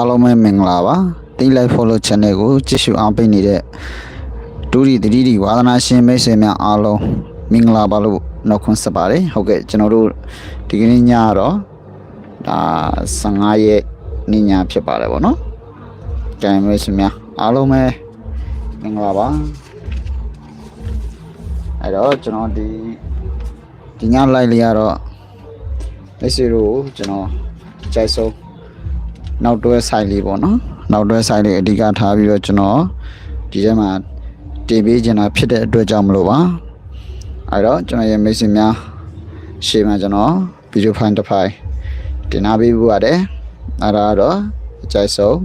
အားလုံးပဲမင်္ဂလာပါတီးလိုက် follow channel ကိုကြည့်ရှုအားပေးနေတဲ့ဒူရီတတိဒီဝါသနာရှင်မိတ်ဆွေများအားလုံးမင်္ဂလာပါလို့နှုတ်ခွန်းဆက်ပါတယ်ဟုတ်ကဲ့ကျွန်တော်တို့ဒီကနေ့ညတော့ဒါ15ရက်နေ့ညဖြစ်ပါတယ်ဗောနော်ကြိုင်မိတ်ဆွေများအားလုံးပဲမင်္ဂလာပါအဲ့တော့ကျွန်တော်ဒီဒီည live လေးကတော့မိတ်ဆွေတို့ကိုကျွန်တော်ကြိုက်ဆုံး နောက်တွဲဆိုင်လေးပေါ့နော်နောက်တွဲဆိုင်လေးအဓိကထားပြီးတော့ကျွန်တော်ဒီထဲမှာတင်ပေးချင်တာဖြစ်တဲ့အတွက်ကြောင့်မလို့ပါအဲ့တော့ကျွန်တော်ရဲ့မိတ်ဆွေများရှေ့မှာကျွန်တော်ဗီဒီယိုဖိုင်တစ်ဖိုင်တင်လာပေးဖို့ရတယ်အဲ့ဒါတော့အကြိုက်ဆုံး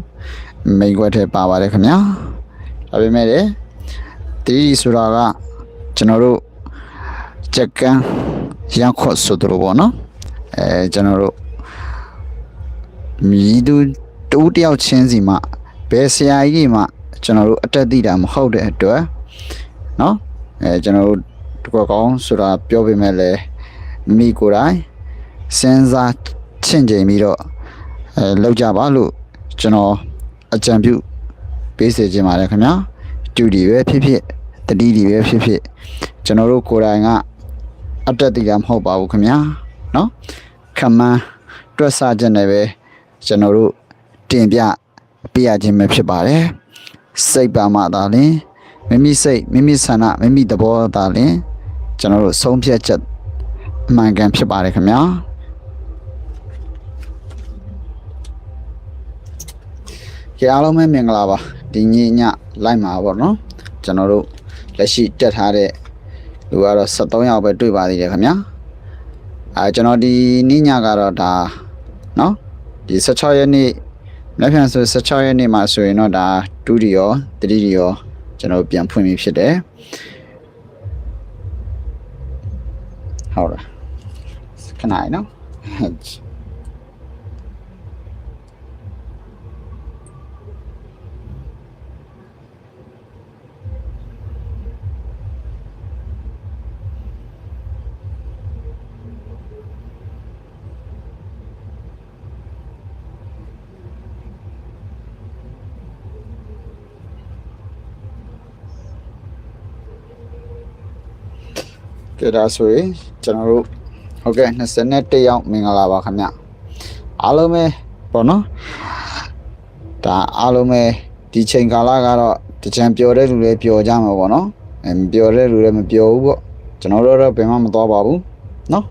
မိန်ခွက်ထဲပါပါတယ်ခင်ဗျာဒါပေမဲ့လေတီးဆိုတာကကျွန်တော်တို့ချက်ကန်းရန်ခွတ်ဆိုတို့ပေါ့နော်အဲကျွန်တော်တို့ မြည်သူတူတယောက်ချင်းစီမှဘယ်ဆရာကြီးမှကျွန်တော်တို့အတက်သိတာမဟုတ်တဲ့အတွက်เนาะအဲကျွန်တော်တို့တကောကောင်းဆိုတာပြောပေးမဲ့လဲမိကိုယ်တိုင်စဉ်းစားချင့်ချိန်ပြီးတော့အဲလောက်ကြပါလို့ကျွန်တော်အကြံပြုပေးစေချင်ပါတယ်ခင်ဗျာတူဒီပဲဖြစ်ဖြစ်တတိဒီပဲဖြစ်ဖြစ်ကျွန်တော်တို့ကိုယ်တိုင်ကအတက်သိတာမဟုတ်ပါဘူးခင်ဗျာเนาะခမန်းတွက်ဆချက်နဲ့ပဲ ကျွန်တော်တို့တင်ပြပြရခြင်းပဲဖြစ်ပါတယ်စိတ်ပါမှသာလင်မိမိစိတ်မိမိဆန္ဒမိမိသဘောသာလင်ကျွန်တော်တို့ဆုံးဖြတ်ချက်အမှန်ကန်ဖြစ်ပါတယ်ခင်ဗျာကြအားလုံးပဲမင်္ဂလာပါဒီညညလိုက်မှာပေါ့နော်ကျွန်တော်တို့လက်ရှိတက်ထားတဲ့လူကတော့73ယောက်ပဲတွေ့ပါသေးတယ်ခင်ဗျာအဲကျွန်တော်ဒီညညကတော့ဒါနော် ဒီ16ရက်နေ့လက်ဖြန်ဆို16ရက်နေ့မှာဆိုရင်တော့ဒါ2ဒီရော3ဒီရောကျွန်တော်ပြန်ဖွင့်ပြီးဖြစ်တယ်ဟုတ်လားခဏနော် ကဲ ဒါဆိုရင်ကျွန်တော်တို့ဟုတ်ကဲ့21ရောက်မင်္ဂလာပါခင်ဗျအားလုံးပဲပေါ့နော်ဒါအားလုံးပဲဒီချိန်ကာလကတော့တကြံပျော်တဲ့လူတွေပျော်ကြမှာပေါ့နော်အဲမပျော်တဲ့လူတွေမပျော်ဘူးပေါ့ကျွန်တော်တို့တော့ဘယ်မှမသွားပါဘူးနော်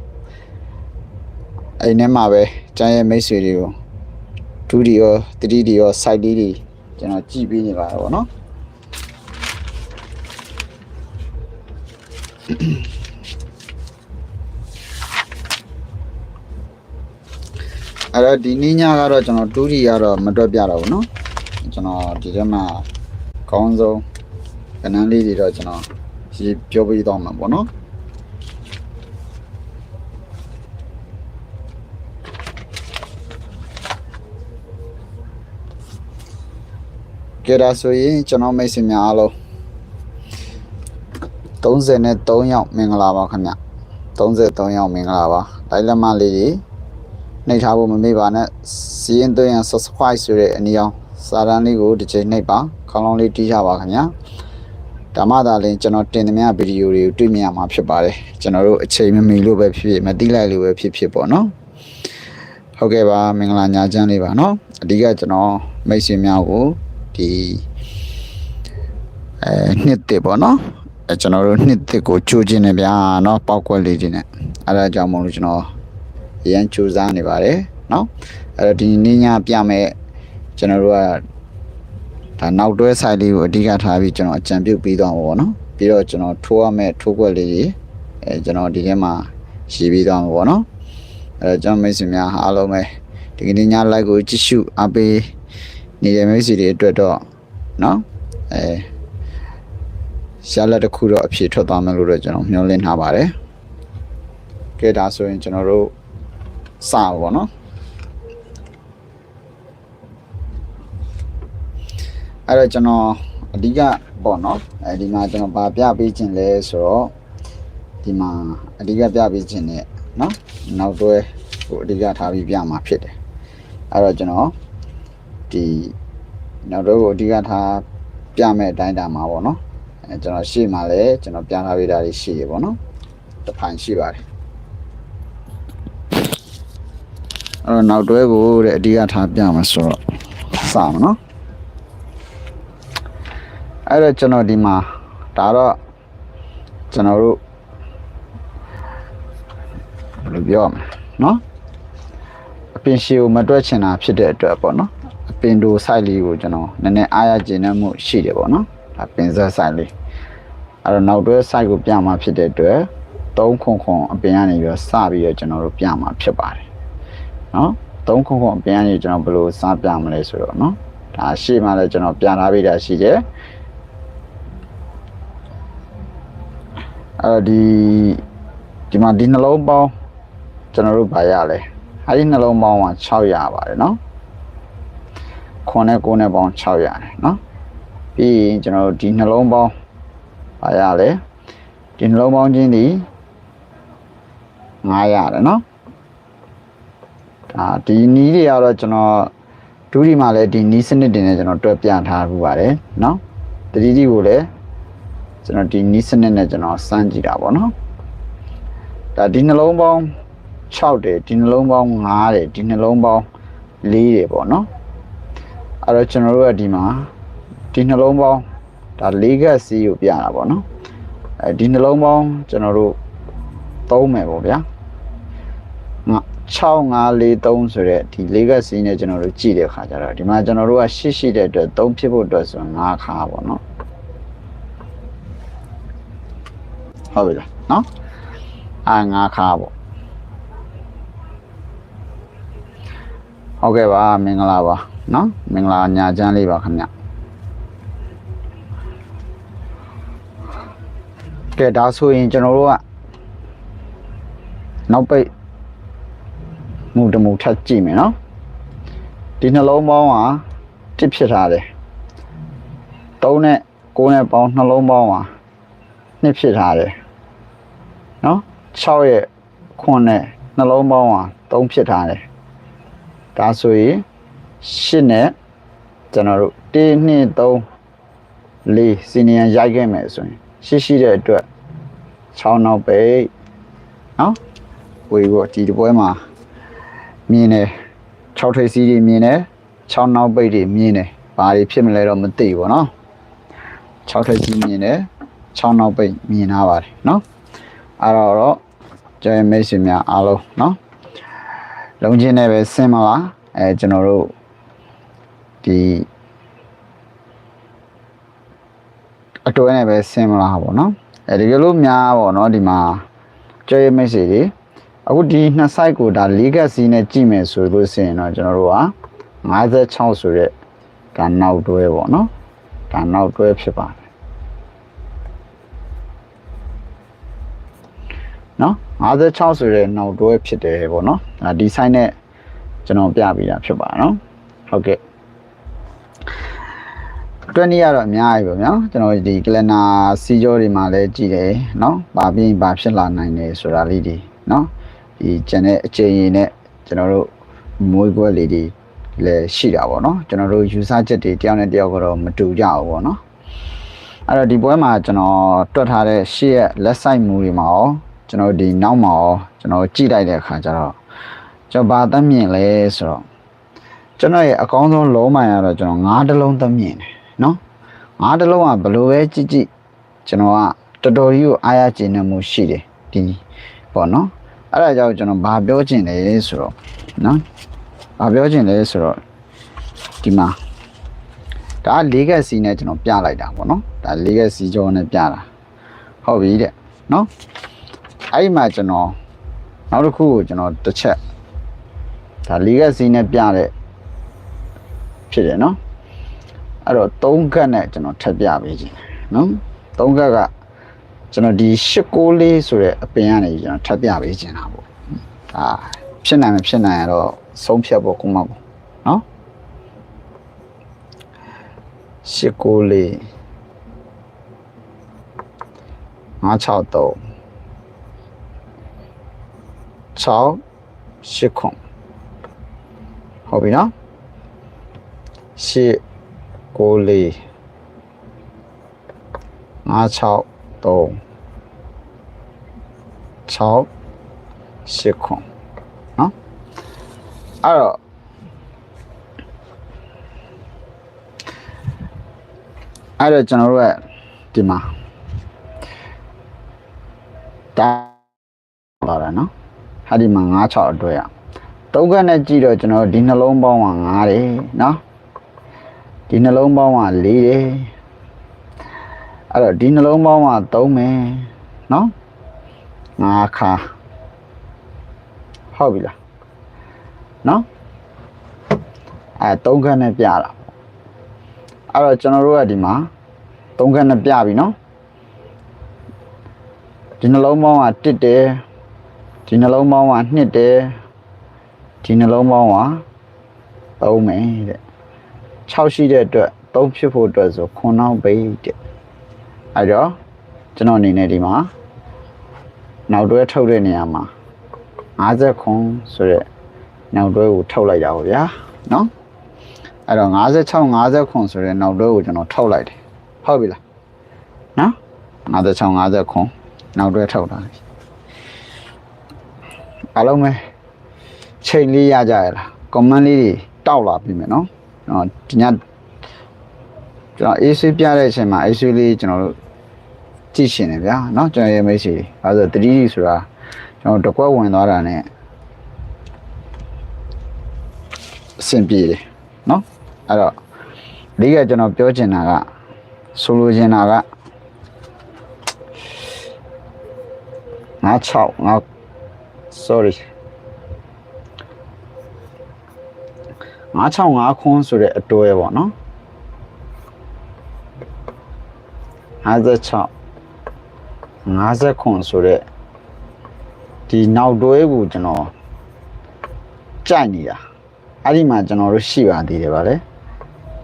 အိမ်ထဲမှာပဲကျန်ရဲ့မိတ်ဆွေတွေကို2ဒီရော3ဒီရော site လေးတွေကျွန်တော်ကြည့်ပေးနေပါတယ်ပေါ့နော် အဲ့တော့ဒီနေ့ညကတော့ကျွန်တော်တူးရီကတော့မတွက်ပြတော့ဘူးเนาะကျွန်တော်ဒီထဲမှာခေါင်းဆုံးကဏ္ဍလေးတွေတော့ကျွန်တော်ဒီပြောပြတော့မှာပေါ့เนาะကြဒါဆိုရင်ကျွန်တော်မိတ်ဆွေများအားလုံး33ယောက်မင်္ဂလာပါခင်ဗျ33ယောက်မင်္ဂလာပါလိုက်လက်မလေးတွေ နှိပ်ထားဖို့မမေ့ပါနဲ့စီးရင်သွင်းရန် subscribe ဆိုတဲ့အနည်းအောင်စာတန်းလေးကိုတစ်ချိန်နှိပ်ပါခေါင်းလုံးလေးတီးကြပါခင်ဗျာဓမ္မသာလင်ကျွန်တော်တင်သမျှဗီဒီယိုတွေကိုတွေ့မြင်ရမှာဖြစ်ပါတယ်ကျွန်တော်တို့အချိန်မမီလို့ပဲဖြစ်ဖြစ်မတိလိုက်လို့ပဲဖြစ်ဖြစ်ပေါ့နော်ဟုတ်ကဲ့ပါမင်္ဂလာညချမ်းလေးပါနော်အဓိကကျွန်တော်မိတ်ဆွေများကိုဒီအဲနှစ်တစ်ပေါ့နော်အဲကျွန်တော်တို့နှစ်တစ်ကိုကြိုးခြင်းနဲ့ဗျာနော်ပောက်ကွက်လေးခြင်းနဲ့အဲဒါကြောင့်မို့လို့ကျွန်တော် ရန်ကြိုးစားနေပါတယ်เนาะအဲ့တော့ဒီနေ့ညပြမဲ့ကျွန်တော်တို့ကဒါနောက်တွဲဆိုင်လေးကိုအဓိကထားပြီးကျွန်တော်အကြံပြုပြီးသွားမှာပေါ့နော်ပြီးတော့ကျွန်တော်ထိုးရမဲ့ထိုးကွက်လေးတွေအဲကျွန်တော်ဒီထဲမှာရေးပြီးသွားမှာပေါ့နော်အဲ့တော့ကျွန်တော်မိတ်ဆွေများအားလုံးပဲဒီကနေ့ည live ကိုကြည့်ရှုအားပေးနေတဲ့မိတ်ဆွေတွေအတွက်တော့เนาะအဲရှာလက်တစ်ခုတော့အဖြေထွက်သွားမယ်လို့တော့ကျွန်တော်မျှော်လင့်ထားပါတယ်ကဲဒါဆိုရင်ကျွန်တော်တို့ စပါဘောနော်အဲ့တော့ကျွန်တော်အဓိကပေါ့နော်အဲဒီမှာကျွန်တော်ဗာပြပေးခြင်းလဲဆိုတော့ဒီမှာအဓိကပြပေးခြင်းနဲ့နော်နောက်တွဲဟိုအဓိကထားပြီးပြမှာဖြစ်တယ်အဲ့တော့ကျွန်တော်ဒီဒီနောက်တော့ကိုအဓိကထားပြမဲ့အတိုင်းတာမှာပေါ့နော်အဲကျွန်တော်ရှေ့မှာလည်းကျွန်တော်ပြထားပေးတာတွေရှိရပေါ့နော်တစ်ဖိုင်ရှိပါတယ် အဲ့တော့နောက်တွဲကိုတဲ့အဓိကထားပြမှာဆိုတော့စမှာနော်အဲ့တော့ကျွန်တော်ဒီမှာဒါတော့ကျွန်တော်တို့ဘယ်လိုပြောရမလဲနော်အပင်ရှည်ကိုမတွက်ချင်တာဖြစ်တဲ့အတွက်ပေါ့နော်အပင်တို့ site လေးကိုကျွန်တော်နည်းနည်းအားရကျင်နေမှုရှိတယ်ပေါ့နော်အပင်ဆက် site လေးအဲ့တော့နောက်တွဲ site ကိုပြမှာဖြစ်တဲ့အတွက်3ခွန်ခွန်အပင်ကနေပြီးတော့စပြီးတော့ကျွန်တော်တို့ပြမှာဖြစ်ပါတယ် နော်3ခွန်ခွန်အပင်ကနေကျွန်တော်ဘယ်လိုစပြမလဲဆိုတော့နော်ဒါရှေ့မှာလည်းကျွန်တော်ပြထားပေးတာရှိတယ်အဲ့တော့ဒီဒီမှာဒီနှလုံးပေါင်းကျွန်တော်တို့ဗာရလဲအဲ့ဒီနှလုံးပေါင်းက600ပါတယ်နော်ခွန်နဲ့9နဲ့ပေါင်း600ရတယ်နော်ပြီးရင်ကျွန်တော်တို့ဒီနှလုံးပေါင်းဗာရလဲဒီနှလုံးပေါင်းချင်းဒီ900ရတယ်နော် ဒါဒီနီးတွေကတော့ကျွန်တော်ဒုတိမှာလည်းဒီနီးစနစ်တင်နဲ့ကျွန်တော်တွဲပြထားခုပါတယ်နော်တတိတိကိုလည်းကျွန်တော်ဒီနီးစနစ်နဲ့ကျွန်တော်စမ်းကြည့်တာပေါ့နော်ဒါဒီနှလုံးပေါင်း6တယ်ဒီနှလုံးပေါင်း9တယ်ဒီနှလုံးပေါင်း4တယ်ပေါ့နော်အဲ့တော့ကျွန်တော်တို့ကဒီမှာဒီနှလုံးပေါင်းဒါ၄ကက်စီးကိုပြတာပေါ့နော်အဲဒီနှလုံးပေါင်းကျွန်တော်တို့သုံးမယ်ပေါ့ဗျာငါ 6543ဆိုတဲ့ဒီ၄ကက်စီးနဲ့ကျွန်တော်တို့ကြည့်တဲ့ခါကျတော့ဒီမှာကျွန်တော်တို့ကရှိရှိတဲ့အတွက်3ဖြစ်ဖို့အတွက်ဆို5ခါပေါ့နော်ဟုတ်ပြီလားနော်အာ5ခါပေါ့ဟုတ်ကဲ့ပါမင်္ဂလာပါနော်မင်္ဂလာညာချမ်းလေးပါခင်ဗျကဲဒါဆိုရင်ကျွန်တော်တို့ကနောက်ပိတ် မူတမူထပ်ကြည့်မယ်နော်ဒီနှလုံးပေါင်းဟာတစ်ဖြစ်ထားတယ်3နဲ့9နဲ့ပေါင်းနှလုံးပေါင်းဟာနှစ်ဖြစ်ထားတယ်နော်6ရဲ့9နဲ့နှလုံးပေါင်းဟာ3ဖြစ်ထားတယ်ဒါဆိုရင်8နဲ့ကျွန်တော်တို့1 2 3 4စီနီယံရိုက်ခဲ့မယ်ဆိုရင်ရှိရှိတဲ့အတွက်6နောက်ပိတ်နော်ဝေဘောဒီတပွဲမှာ မြင်တယ်6ထိပ်စီးတွေမြင်တယ်6နောက်ပိတ်တွေမြင်တယ်ဘာတွေဖြစ်မလဲတော့မသိဘူးเนาะ6ထိပ်စီးမြင်တယ်6နောက်ပိတ်မြင်ထားပါတယ်เนาะအဲ့တော့တော့ကျန်မိတ်ဆွေများအားလုံးเนาะလုံးချင်းနဲ့ပဲဆင်းမလားအဲကျွန်တော်တို့ဒီအတွဲနဲ့ပဲဆင်းမလားပေါ့နော်အဲဒီလိုများပေါ့နော်ဒီမှာကြွရမိတ်ဆွေတွေ အခုဒီနှစ် site ကိုဒါ၄ကက်စီနဲ့ကြည့်မယ်ဆိုလို့ရှိရင်တော့ကျွန်တော်တို့က56ဆိုတဲ့ဒါနောက်တွဲပေါ့နော်ဒါနောက်တွဲဖြစ်ပါတယ်နော်56ဆိုတဲ့နောက်တွဲဖြစ်တယ်ပေါ့နော်ဒါဒီ site နဲ့ကျွန်တော်ပြပေးတာဖြစ်ပါနော်ဟုတ်ကဲ့တွက်နေရတော့အများကြီးပေါ့ဗျာကျွန်တော်ဒီကလနာစီကြောတွေမှာလည်းကြည့်တယ်เนาะဘာပြင်းဘာဖြစ်လာနိုင်တယ်ဆိုတာလေးဒီเนาะ ဒီကျန်တဲ့အချိန်ရင်နဲ့ကျွန်တော်တို့မွေးကွက်လေးတွေလည်းရှိတာပေါ့နော်ကျွန်တော်တို့ယူဆချက်တွေတယောက်နဲ့တယောက်ကတော့မတူကြဘူးပေါ့နော်အဲ့တော့ဒီပွဲမှာကျွန်တော်တွက်ထားတဲ့ရှေ့ရက် left side မူတွေမှာရောကျွန်တော်ဒီနောက်မှာရောကျွန်တော်ကြည့်လိုက်တဲ့အခါကျတော့ကျွန်တော်ဘာသတ်မြင်လဲဆိုတော့ကျွန်တော်ရဲ့အကောင်းဆုံးလုံးမှန်ရတော့ကျွန်တော်ငါးတလုံးသတ်မြင်တယ်နော်ငါးတလုံးကဘလို့ပဲကြည့်ကြည့်ကျွန်တော်ကတော်တော်ကြီးကိုအားရကျေနပ်မှုရှိတယ်ဒီပေါ့နော် အဲ့ဒါကြောင့်ကျွန်တော်ဘာပြောချင်လဲဆိုတော့နော်ဘာပြောချင်လဲဆိုတော့ဒီမှာဒါ၄ကက်စီနဲ့ကျွန်တော်ပြလိုက်တာပေါ့နော်ဒါ၄ကက်စီကြောနဲ့ပြတာဟုတ်ပြီတဲ့နော်အဲ့ဒီမှာကျွန်တော်နောက်တစ်ခုကိုကျွန်တော်တစ်ချက်ဒါ၄ကက်စီနဲ့ပြတဲ့ဖြစ်တယ်နော်အဲ့တော့3ကတ်နဲ့ကျွန်တော်ထပ်ပြပေးခြင်းနော်3ကတ်က ကျွန်တော်ဒီ864ဆိုတဲ့အပင်ကနေကျွန်တော်ထပ်ပြပေးခြင်းတာပေါ့ဒါဖြစ်နိုင်မဖြစ်နိုင်ရတော့ဆုံးဖြတ်ဖို့ကုမပေါ့နော်864 563 6 8ခွန်ဟုတ်ပြီနော်8 9လေး5 6 3 6 8ခွန်နော်အဲ့တော့အဲ့တော့ကျွန်တော်တို့ကဒီမှာတာပါတာနော်ဟာဒီမှာ9 6အတွက်ရတုံးခက်နဲ့ကြည့်တော့ကျွန်တော်ဒီနှလုံးပေါင်းက9တယ်နော်ဒီနှလုံးပေါင်းက4တယ် အဲ့တော့ဒီနှလုံးပေါင်းက3မယ်နော်9ခါဟုတ်ပြီလားနော်အဲ3ခက်နဲ့ပြတာအဲ့တော့ကျွန်တော်တို့ကဒီမှာ3ခက်နဲ့ပြပြီနော်ဒီနှလုံးပေါင်းက1တယ်ဒီနှလုံးပေါင်းက2တယ်ဒီနှလုံးပေါင်းက3မယ်တဲ့6ရှိတဲ့အတွက်3ဖြစ်ဖို့အတွက်ဆို9နောက်ပိတ်တဲ့ အဲ့တော့ကျွန်တော်အနေနဲ့ဒီမှာနောက်တွဲထုတ်တဲ့နေရာမှာ50ခွန်ဆိုတဲ့နောက်တွဲကိုထုတ်လိုက်တာပေါ့ဗျာနော်အဲ့တော့56 50ခွန်ဆိုတဲ့နောက်တွဲကိုကျွန်တော်ထုတ်လိုက်တယ်ဟုတ်ပြီလားနော်56 50ခွန်နောက်တွဲထုတ်တာအားလုံးပဲချိန်လေးရကြရလား comment လေးတွေတောက်လာပြီမယ်နော်နော်ဒီညကျွန်တော် AC ပြတဲ့အချိန်မှာ AC လေးကျွန်တော်တို့ ကြည့်ရှင်တယ်ဗျာเนาะကျွန်တော်ရဲ့မိတ်ဆွေအဲဆို 3D ဆိုတာကျွန်တော်တကွက်ဝင်သွားတာ ਨੇ အဆင်ပြေတယ်เนาะအဲ့တော့ဒီကကျွန်တော်ပြောချင်တာကဆိုလိုချင်တာကငါ6ငါ sorry ငါ6ငါခွန်းဆိုတဲ့အတွဲပေါ့နော်56 50ခွန်ဆိုတဲ့ဒီနောက်တွဲကိုကျွန်တော်ကြိုက်နေတာအဲ့ဒီမှာကျွန်တော်တို့ရှိပါသေးတယ်ဗါလေ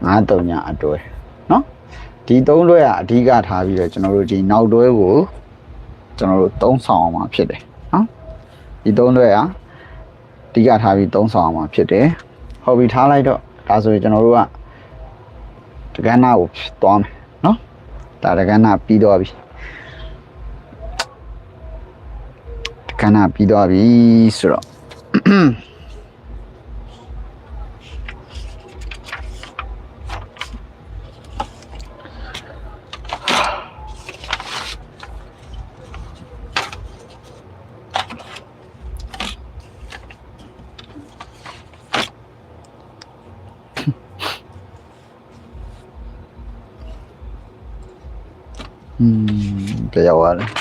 53ညအတွဲเนาะဒီသုံးတွဲကအဓိကထားပြီးတော့ကျွန်တော်တို့ဒီနောက်တွဲကိုကျွန်တော်တို့သုံးဆောင်အောင်မှာဖြစ်တယ်เนาะဒီသုံးတွဲကအဓိကထားပြီးသုံးဆောင်အောင်မှာဖြစ်တယ်ဟုတ်ပြီထားလိုက်တော့ဒါဆိုရင်ကျွန်တော်တို့ကတက္ကနာကိုသွားမယ်เนาะဒါတက္ကနာပြီးတော့ပြီ ခဏပြီးသွားပြီဆိုတော့อืมကြောက်ရ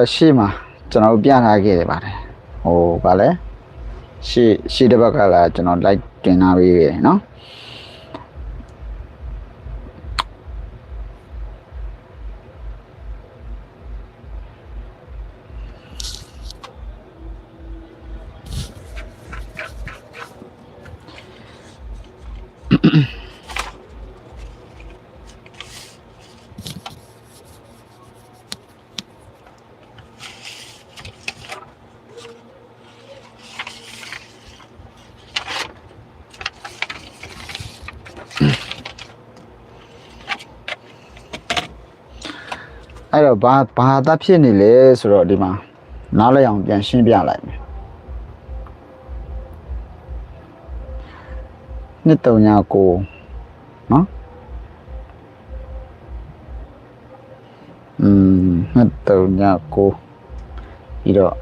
တယ် အဲ့တော့ရှေ့မှာကျွန်တော်တို့ပြထားခဲ့တယ်ပါတယ်ဟိုဗာလဲရှေ့ရှေ့တစ်ဘက်ကလာကျွန်တော် like တင်ထားပေးခဲ့တယ်เนาะ အဲ့တော့ဘာဘာသာဖြစ်နေလဲဆိုတော့ဒီမှာနားလည်အောင်ပြန်ရှင်းပြလိုက်မယ်နှစ်တုံညာကိုနော်อืมနှစ်တုံညာကိုပြီးတော့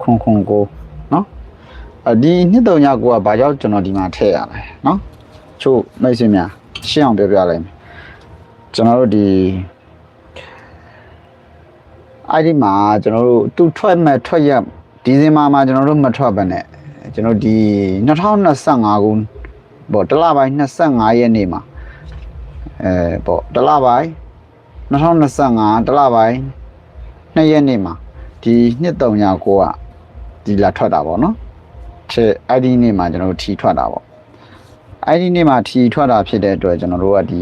ခွန်ခွန်ကိုနော်အဒီနှစ်တုံညာကိုကဘာကြောင့်ကျွန်တော်ဒီမှာထည့်ရလဲနော်ချို့မိတ်ဆွေများရှင်းအောင်ပြောပြလိုက်မယ် ကျွန်တော်တို့ဒီအဲ့ဒီမှာကျွန်တော်တို့သူထွက်မဲ့ထွက်ရဒီဇင်ဘာမှာကျွန်တော်တို့မထွက်ပါနဲ့ကျွန်တော်ဒီ2025ခုပေါ့တလပိုင်း25ရက်နေ့မှာအဲပေါ့တလပိုင်း2025တလပိုင်း2ရက်နေ့မှာဒီနှစ်3ည9ကဒီလာထွက်တာပေါ့နော်ချက်အဲ့ဒီနေ့မှာကျွန်တော်တို့ထီထွက်တာပေါ့ အဲ့ဒီနေ့မှာထီထွက်တာဖြစ်တဲ့အတွက်ကျွန်တော်တို့ကဒီ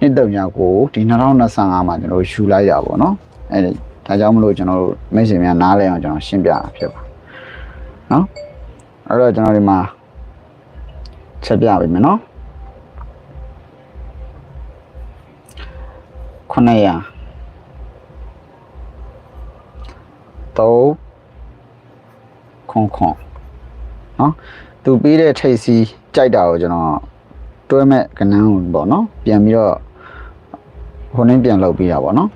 နှစ်တုံညာကိုဒီ2025မှာကျွန်တော်တို့ယူလိုက်ရပါဘောเนาะအဲ့ဒီ ဒါကြောင့်မလို့ကျွန်တော်တို့မိတ်ဆွေများနားလည်အောင်ကျွန်တော်ရှင်းပြတာဖြစ်ပါနော်အဲ့တော့ကျွန်တော်ဒီမှာချက်ပြပေးမယ်နော်900 3ခွန်ခွန်နော်သူပြီးတဲ့ထိတ်စီ ကြိုက်တာကိုကျွန်တော်တွဲမဲ့ကနန်းကိုပေါ့နော်ပြန်ပြီးတော့ဟိုနှင်းပြန်လုပ်ပြီးတာပေါ့နော်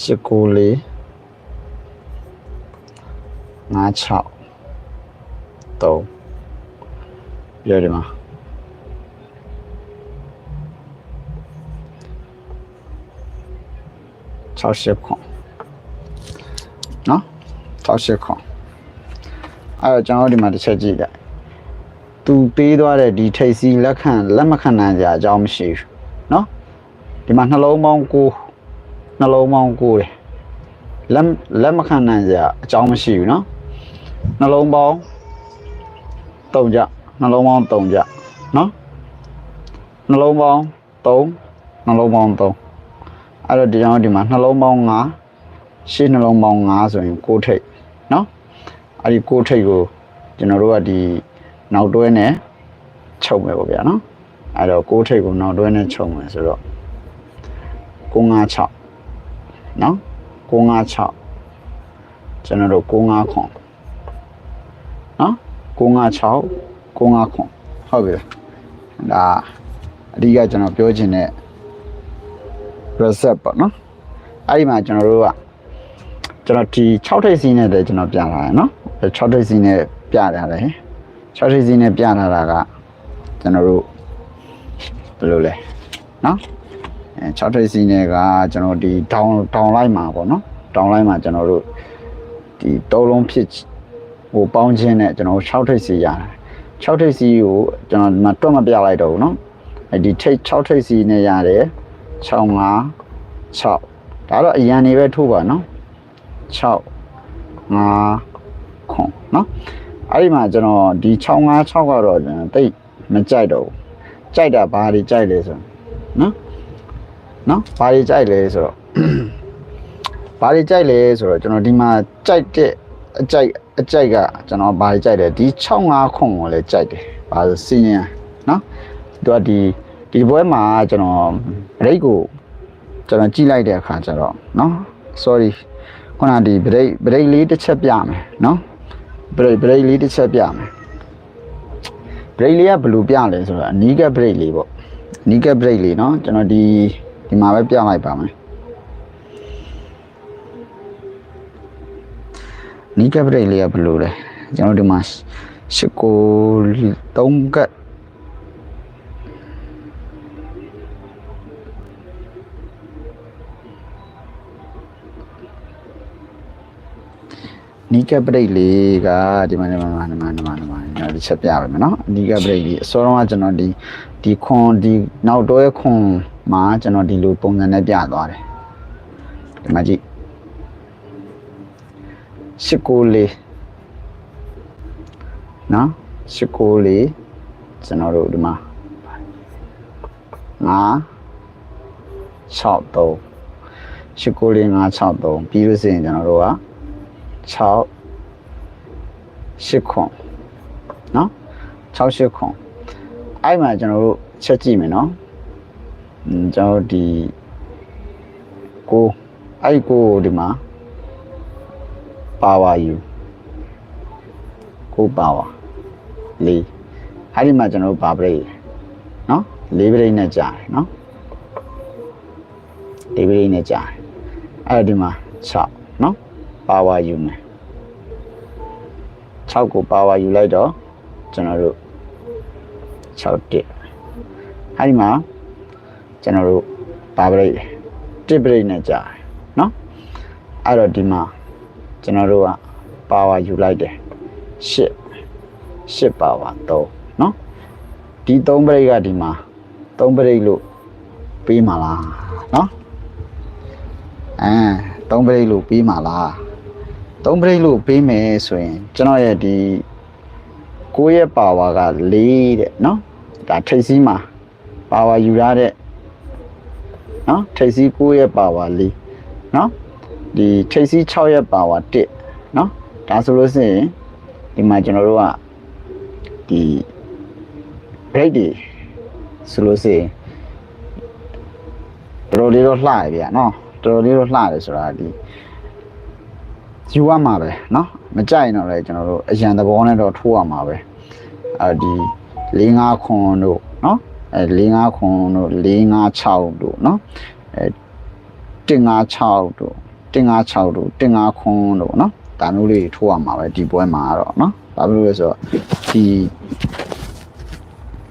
ရှစ်ကိုလေးငါး6 3ပြောဒီမှာ60ခွန်နော် 60ခွန်အဲ့တော့ကျွန်တော်တို့ဒီမှာတစ်ချက်ကြည့်လိုက်သူပေးသွားတဲ့ဒီထိတ်စီလက်ခံလက်မခံနိုင်ကြအကြောင်းမရှိဘူးနော်ဒီမှာနှလုံးပေါင်း9နှလုံးပေါင်း9တယ်လက်လက်မခံနိုင်ကြအကြောင်းမရှိဘူးနော်နှလုံးပေါင်း3ကြနှလုံးပေါင်း3ကြနော်နှလုံးပေါင်း3နှလုံးပေါင်း3အဲ့တော့ဒီကြောင့်ဒီမှာနှလုံးပေါင်း5ရှေ့နှလုံးပေါင်း5ဆိုရင်6ထိပ်နော် အဲ့ဒီ6ထိပ်ကိုကျွန်တော်တို့ကဒီနောက်တွဲနဲ့ချုပ်မယ်ပေါ့ဗျာနော်အဲ့တော့6ထိပ်ကိုနောက်တွဲနဲ့ချုပ်မယ်ဆိုတော့956နော်956ကျွန်တော်တို့95ခွန်နော်956 95ခွန်ဟုတ်ပြီလားဒါအဓိကကျွန်တော်ပြောချင်တဲ့ reset ပေါ့နော်အဲ့ဒီမှာကျွန်တော်တို့ကကျွန်တော်ဒီ6ထိပ်စီးနဲ့တည်းကျွန်တော်ပြလာတယ်နော် 6ထိပ်စီးနဲ့ပြထားတယ်6ထိပ်စီးနဲ့ပြထားတာကကျွန်တော်တို့ဘယ်လိုလဲနော်အဲ6ထိပ်စီးနဲ့ကကျွန်တော်ဒီ down down လိုက်မှာပေါ့နော် down လိုက်မှာကျွန်တော်တို့ဒီတောလုံးဖြစ်ဟိုပေါင်းခြင်းနဲ့ကျွန်တော်6ထိပ်စီးရတယ်6ထိပ်စီးကိုကျွန်တော်ဒီမှာတွက်မပြလိုက်တော့ဘူးနော်အဲဒီထိပ်6ထိပ်စီးနဲ့ရတယ်6 5 6ဒါတော့အရန်နေပဲထိုးပါနော်6 5 ခွန်နော်အဲ့ဒီမှာကျွန်တော်ဒီ6 5 6ကတော့ကျွန်တော်တိတ်မကြိုက်တော့ဘူးကြိုက်တာဘာတွေကြိုက်လဲဆိုနော်နော်ဘာတွေကြိုက်လဲဆိုတော့ ဘာတွေကြိုက်လဲဆိုတော့ကျွန်တော်ဒီမှာကြိုက်တဲ့အကြိုက်အကြိုက်ကကျွန်တော်ဘာတွေကြိုက်လဲဒီ6 5ခွန်ကိုလည်းကြိုက်တယ်ဘာလို့စီရင်နော်သူကဒီဒီဘွဲမှာကျွန်တော်ဘရိတ်ကိုကျွန်တော်ကြည့်လိုက်တဲ့အခါကျတော့เนาะ sorry ခုနဒီဘရိတ်ဘရိတ်လေးတစ်ချက်ပြမယ်เนาะ ဘရိတ်ဘရိတ်လေးတစ်ချက်ပြမယ်ဘရိတ်လေးကဘယ်လိုပြလဲဆိုတော့အနီးကဘရိတ်လေးပေါ့အနီးကဘရိတ်လေးเนาะကျွန်တော်ဒီဒီမှာပဲပြလိုက်ပါမယ်နီးကဘရိတ်လေးကဘယ်လိုလဲကျွန်တော်ဒီမှာရှစ်ကို3ကတ် နီးကပရိတ်လေးကဒီမှာဒီမှာဒီမှာဒီမှာဒီမှာကျွန်တော်ဒီချက်ပြပါမယ်နော်နီးကပရိတ်လေးအစောတော့ကကျွန်တော်ဒီဒီခွန်ဒီနောက်တော့ရဲ့ခွန်မှာကျွန်တော်ဒီလိုပုံစံနဲ့ပြသွားတယ်ဒီမှာကြည့်ရှစ်ကိုလေးနော်ရှစ်ကိုလေးကျွန်တော်တို့ဒီမှာငါ6 3ရှစ်ကိုလေး5 6 3ပြီးလို့ဆိုရင်ကျွန်တော်တို့က 6 8ခွန်နော်6 8ခွန်အဲ့မှာကျွန်တော်တို့ချက်ကြည့်မယ်နော်อืมကျွန်တော်ဒီကိုအဲ့ကိုဒီမှာပါဝါယူကိုပါဝါလေးအဲ့ဒီမှာကျွန်တော်တို့ပါပရိတ်နော်လေးပရိတ်နဲ့ကြာတယ်နော်လေးပရိတ်နဲ့ကြာတယ်အဲ့ဒီမှာ6နော် ပါဝါယူမယ်6ကိုပါဝါယူလိုက်တော့ကျွန်တော်တို့6တက်အဲ့ဒီမှာကျွန်တော်တို့ပါပရိတ်တစ်ပရိတ်နဲ့ကြာတယ်နော်အဲ့တော့ဒီမှာကျွန်တော်တို့ကပါဝါယူလိုက်တယ်8 8ပါဝါ3နော်ဒီ3ပရိတ်ကဒီမှာ3ပရိတ်လို့ပေးမှာလားနော်အဲ3ပရိတ်လို့ပေးမှာလား 3ပရိတ်လို့ပေးမယ်ဆိုရင်ကျွန်တော်ရဲ့ဒီ9ရဲ့ပါဝါက4တဲ့နော်ဒါထိပ်စီးမှာပါဝါယူရတဲ့နော်ထိပ်စီး9ရဲ့ပါဝါ4နော်ဒီထိပ်စီး6ရဲ့ပါဝါ1နော်ဒါဆိုလို့ရှိရင်ဒီမှာကျွန်တော်တို့ကဒီ break တွေဆိုလို့ရှိရင်တော်တော်လေးတော့လှရဗျာနော်တော်တော်လေးတော့လှတယ်ဆိုတာဒီ ယူရမှာပဲเนาะမကြိုက်ရင်တော့လေကျွန်တော်တို့အရန်သဘောနဲ့တော့ထိုးရမှာပဲအဲဒီ၄၅ခွန်တို့เนาะအဲ၄၅ခွန်တို့၄၅6တို့เนาะအဲ1 5 6တို့1 5 6တို့1 5ခွန်တို့เนาะဒါမျိုးလေးထိုးရမှာပဲဒီပွဲမှာတော့เนาะဘာဖြစ်လို့လဲဆိုတော့ဒီ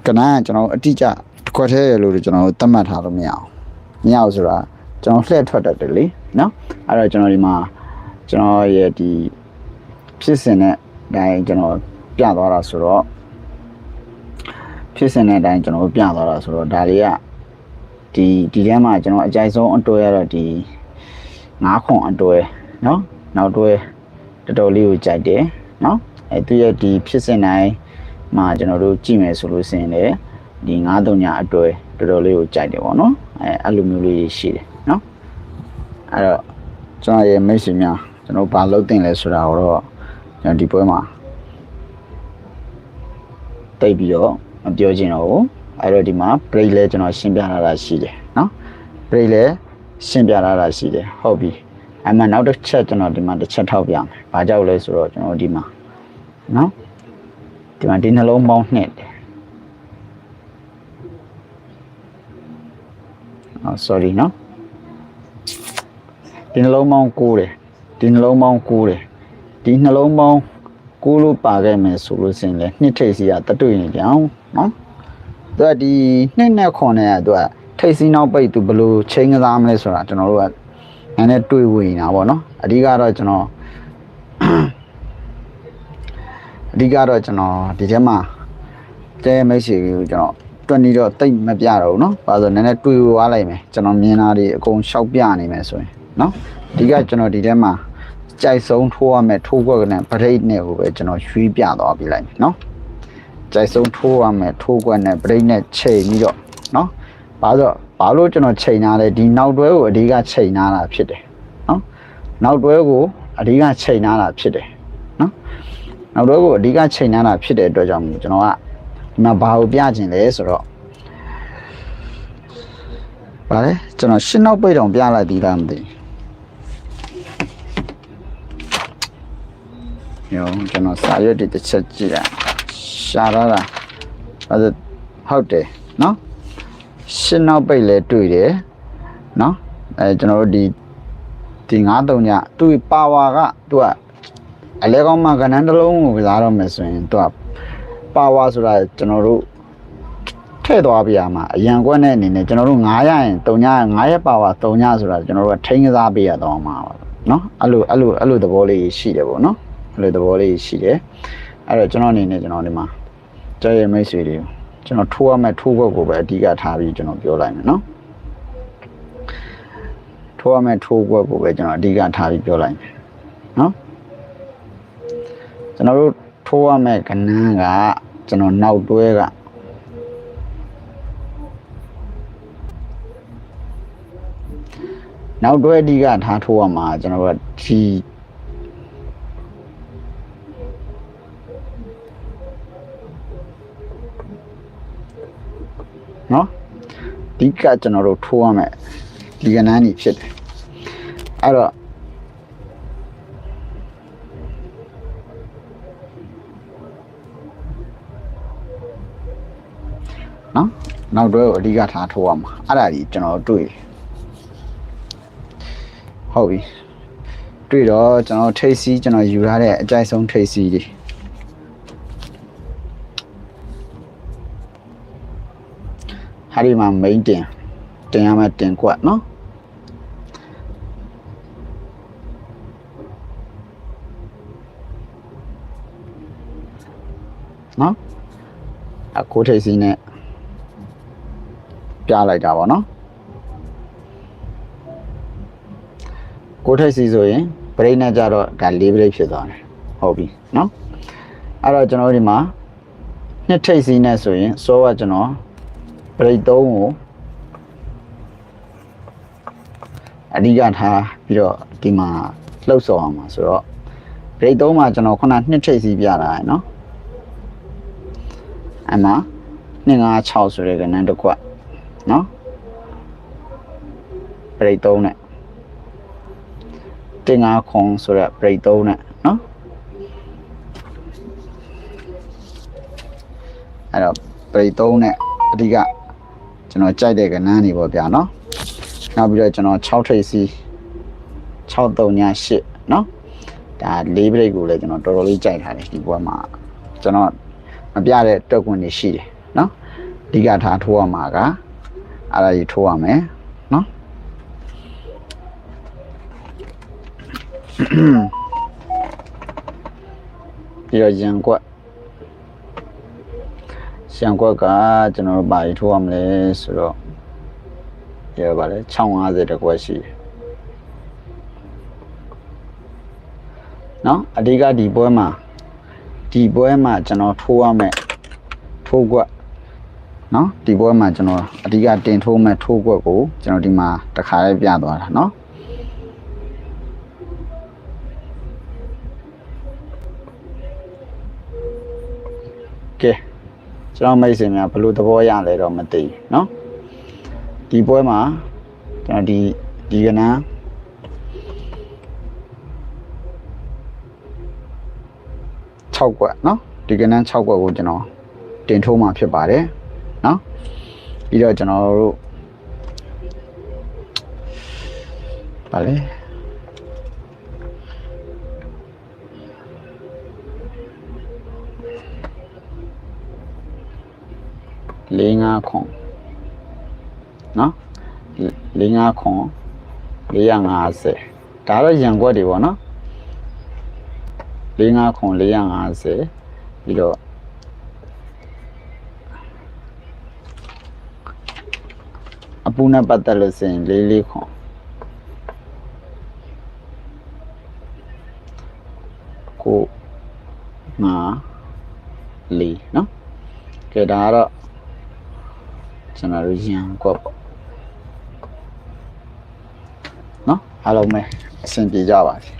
ကနန်းကကျွန်တော်အတိအကျတစ်ခွက်သေးရလို့ကျွန်တော်သတ်မှတ်ထားလို့မရအောင်မရအောင်ဆိုတာကျွန်တော်လှည့်ထွက်တတ်တယ်လေเนาะအဲ့တော့ကျွန်တော်ဒီမှာ ကျွန်တော်ရဲ့ဒီဖြစ်စဉ်နဲ့တိုင်းကျွန်တော်ပြသွားတာဆိုတော့ဖြစ်စဉ်နဲ့တိုင်းကျွန်တော်ပြသွားတာဆိုတော့ဒါတွေကဒီဒီထဲမှာကျွန်တော်အကြိုက်ဆုံးအတွဲရတော့ဒီ9ခွန်အတွဲเนาะနောက်တွဲတော်တော်လေးကိုကြိုက်တယ်เนาะအဲသူရဲ့ဒီဖြစ်စဉ်တိုင်းမှာကျွန်တော်တို့ကြည့်မယ်ဆိုလို့ရှိရင်လေဒီ9 3ညအတွဲတော်တော်လေးကိုကြိုက်တယ်ပေါ့နော်အဲအဲ့လိုမျိုးလေးရှိတယ်เนาะအဲ့တော့ကျွန်တော်ရဲ့မိတ်ဆွေများ ကျွန်တော်ဘာလုပ်တင်လဲဆိုတာကိုတော့ကျွန်တော်ဒီပွဲမှာတိတ်ပြီးတော့မပြောချင်တော့ဘူးအဲ့တော့ဒီမှာ break လဲကျွန်တော်ရှင်းပြထားတာရှိတယ်เนาะ break လဲရှင်းပြထားတာရှိတယ်ဟုတ်ပြီအဲ့မှာနောက်တစ်ချက်ကျွန်တော်ဒီမှာတစ်ချက်ထောက်ပြမယ်ဘာကြောက်လဲဆိုတော့ကျွန်တော်ဒီမှာเนาะဒီမှာဒီနှလုံးပေါင်းနှစ်တယ်အော် sorry เนาะဒီနှလုံးပေါင်း9တယ် ဒီနှလုံးပေါင်း9တယ်ဒီနှလုံးပေါင်း9လို့ပါခဲ့မယ်ဆိုလို့ရှိရင်လေနှစ်ထိပ်စီကတတွေ့နေကြအောင်เนาะသူကဒီနှစ်နဲ့ခွန်နဲ့ကသူကထိပ်စီနောက်ပိတ်သူဘယ်လိုချိန်ကစားမလဲဆိုတာကျွန်တော်တို့ကနည်းနည်းတွေးဝင်နေတာပေါ့နော်အဓိကတော့ကျွန်တော်အဓိကတော့ကျွန်တော်ဒီထဲမှာတဲမိတ်ဆွေကိုကျွန်တော်တွက်နေတော့တိတ်မပြတော့ဘူးเนาะဘာလို့နည်းနည်းတွေးသွားလိုက်မယ်ကျွန်တော်မြင်တာတွေအကုန်ရှောက်ပြနေမယ်ဆိုရင်เนาะအဓိကကျွန်တော်ဒီထဲမှာ ကြိုက်ဆုံးထိုးရမယ်ထိုးကွက်ကနဲ့ဗရိတ်နဲ့ကိုပဲကျွန်တော်ရွှေ့ပြသွားပြလိုက်မယ်နော်ကြိုက်ဆုံးထိုးရမယ်ထိုးကွက်နဲ့ဗရိတ်နဲ့ချိန်ပြီးတော့နော်ဘာလို့ဘာလို့ကျွန်တော်ချိန်ထားလဲဒီနောက်တွဲကိုအဓိကချိန်ထားတာဖြစ်တယ်နော်နောက်တွဲကိုအဓိကချိန်ထားတာဖြစ်တယ်နော်နောက်တွဲကိုအဓိကချိန်ထားတာဖြစ်တဲ့အတွက်ကြောင့်ကျွန်တော်ကဒီမှာဘာကိုပြချင်လဲဆိုတော့ဗါလဲကျွန်တော်ရှင်းနောက်ပိတ်အောင်ပြလိုက်သေးလားမသိဘူး ရောကျွန်တော်စာရွက်တွေတစ်ချက်ကြည့်ရရှာရတာအဲ့ဒါဟုတ်တယ်နော်ရှင်းနောက်ပိတ်လဲတွေ့တယ်နော်အဲကျွန်တော်တို့ဒီဒီ93ညသူပါဝါကသူကအလဲကောင်းမှကဏ္ဍတစ်လုံးကိုကစားတော့မယ်ဆိုရင်သူကပါဝါဆိုတာကျွန်တော်တို့ထည့်သွားပြရမှာအရန်ကွက်တဲ့အနေနဲ့ကျွန်တော်တို့9ရရင်3ည9ရက်ပါဝါ3ညဆိုတာကျွန်တော်တို့ကထိန်းကစားပေးရတော့မှာပါเนาะအဲ့လိုအဲ့လိုအဲ့လိုသဘောလေးရှိတယ်ပေါ့เนาะ အဲ့လိုသဘောလေးရှိတယ်အဲ့တော့ကျွန်တော်အနေနဲ့ကျွန်တော်ဒီမှာကြာရမိတ်ဆွေတွေကိုကျွန်တော်ထိုးရမယ့်ထိုးဘက်ကိုပဲအဓိကထားပြီးကျွန်တော်ပြောလိုက်မယ်နော်ထိုးရမယ့်ထိုးဘက်ကိုပဲကျွန်တော်အဓိကထားပြီးပြောလိုက်မယ်နော်ကျွန်တော်တို့ထိုးရမယ့်ကဏ္ဍကကျွန်တော်နောက်တွဲကနောက်တွဲအဓိကထားထိုးရမှာကျွန်တော်ကဒီ နော်ဒီကကျွန်တော်တို့ထိုးရမယ်ဒီကဏ္ဍนี่ဖြစ်တယ်အဲ့တော့နော်နောက်တွဲကိုအဓိကထားထိုးရမှာအဲ့ဒါကြီးကျွန်တော်တွေ့တယ်ဟုတ်ပြီတွေ့တော့ကျွန်တော်ထိတ်စီးကျွန်တော်ယူထားတဲ့အကြိုက်ဆုံးထိတ်စီးတွေ ဟာဒီမှာ main တင်တင်ရမယ်တင်ကွက်နော်နော်အကိုထိတ်စီးနဲ့ပြလိုက်တာပေါ့နော်ကိုထိတ်စီဆိုရင်ဗရိတ်နဲ့ကြတော့ဒါ၄ဗရိတ်ဖြစ်သွားတယ်ဟုတ်ပြီနော်အဲ့တော့ကျွန်တော်တို့ဒီမှာနှစ်ထိပ်စီးနဲ့ဆိုရင်စောကကျွန်တော် ပရိတ်3ကိုအဓိကထားပြီးတော့ဒီမှာလှုပ်ဆောင်အောင်ပါဆိုတော့ပရိတ်3မှာကျွန်တော်ခုနနှစ်ထိပ်စီးပြတာရယ်နော်အမှ256ဆိုတဲ့ကဏ္ဍတစ်ခွက်နော်ပရိတ်3နဲ့တင်5ခွန်ဆိုတဲ့ပရိတ်3နဲ့နော်အဲ့တော့ပရိတ်3နဲ့အဓိက ကျွန်တော်ကြိုက်တဲ့ကဏ္ဍနေပေါ့ဗျာနော်နောက်ပြီးတော့ကျွန်တော်6ထိပ်စီ6388နော်ဒါ၄ပရိတ်ကိုလည်းကျွန်တော်တော်တော်လေးကြိုက်ထားတယ်ဒီဘွဲမှာကျွန်တော်မပြတဲ့တွက်ခွင့်တွေရှိတယ်နော်အဓိကထားထိုးရမှာကအဲ့ဒါကြီးထိုးရမယ်နော်ပြီးတော့ရန်ကွက် ရန်ကွက်ကကျွန်တော်တို့ဘာကြီးထိုးရမလဲဆိုတော့ရပါလေ650တကွက်ရှိတယ်နော်အဓိကဒီပွဲမှာဒီပွဲမှာကျွန်တော်ထိုးရမယ်ထိုးကွက်နော်ဒီပွဲမှာကျွန်တော်အဓိကတင်ထိုးမယ်ထိုးကွက်ကိုကျွန်တော်ဒီမှာတစ်ခါလေးပြသွားတာနော်ကဲ ကျွန်တော်မိတ်ဆွေများဘယ်လိုသဘောရလဲတော့မသိဘူးเนาะဒီပွဲမှာကျွန်တော်ဒီဒီကနန်း6ကွက်เนาะဒီကနန်း6ကွက်ကိုကျွန်တော်တင်ထိုးมาဖြစ်ပါတယ်เนาะပြီးတော့ကျွန်တော်တို့ဗာလေ ၄၅ခွန်เนาะ၄၅ခွန်450ဒါတော့ရန်ကွက်တွေပေါ့เนาะ၄၅ခွန်450ပြီးတော့အပူနဲ့ပတ်သက်လို့ဆိုရင်၄၄ခွန်ကိုငါလေးเนาะကဲဒါကတော့ ကျွန်တော်တို့ရန်ကွက်ပေါ့နော်အားလုံးပဲအဆင်ပြေကြပါစေ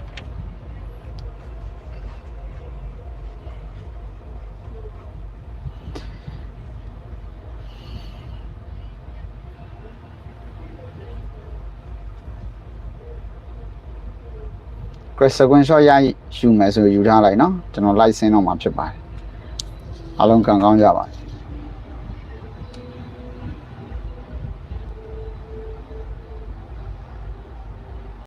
ကွယ်စကွန်ရှော့ရယူမယ်ဆိုယူထားလိုက်နော်ကျွန်တော်လိုက်ဆင်းတော့မှာဖြစ်ပါတယ်အားလုံးကံကောင်းကြပါစေ